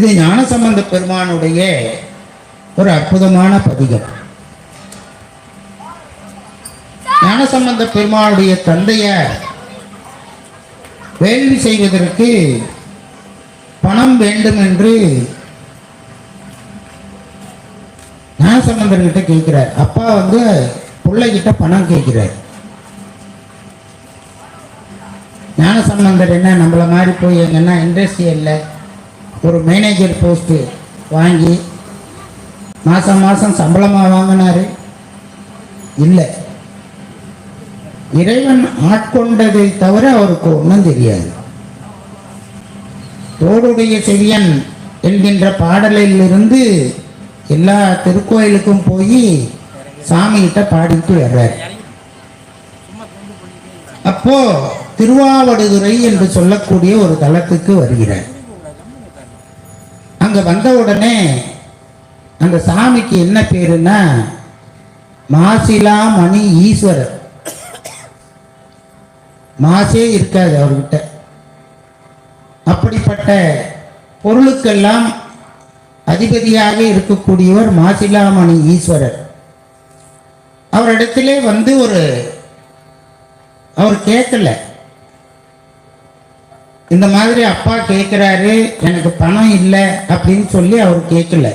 இது ஞானசம்பந்த பெருமானுடைய ஒரு அற்புதமான பதிகம். ஞானசம்பந்த பெருமானுடைய தந்தையார் வேள்வி செய்வதற்கு பணம் வேண்டும் என்று ஞானசம்பந்தர்கிட்ட கேட்கிறார். அப்பா வந்து பிள்ளைகிட்ட பணம் கேட்கிறார். ஞானசம்பந்தர் என்ன நம்மள மாதிரி போய் எங்கன்னா இண்டஸ்ட்ரியலில் ஒரு மேனேஜர் போஸ்ட்டு வாங்கி மாதம் மாதம் சம்பளமாக வாங்கினாரு. இல்லை. இறைவன் ஆட்கொண்டதை தவிர அவருக்கு ஒன்றும் தெரியாது. தோடுடைய செவியன் என்கின்ற பாடலிலிருந்து எல்லா திருக்கோயிலுக்கும் போய் சாமிகிட்ட பாடிட்டு வர்றார். அப்போ திருவாவடுதுறை என்று சொல்லக்கூடிய ஒரு தளத்துக்கு வருகிறார். அங்க வந்த உடனே அந்த சாமிக்கு என்ன பேருன்னா மாசிலா மணி ஈஸ்வரர். மாசே இருக்காது அவர்கிட்ட. அப்படிப்பட்ட பொருளுக்கெல்லாம் அதிபதியாக இருக்கக்கூடியவர் மாசிலாமணி ஈஸ்வரர். அவரிடத்திலே வந்து ஒரு அவர் கேட்கல. இந்த மாதிரி அப்பா கேட்குறாரு எனக்கு பணம் இல்லை அப்படின்னு சொல்லி அவர் கேட்கல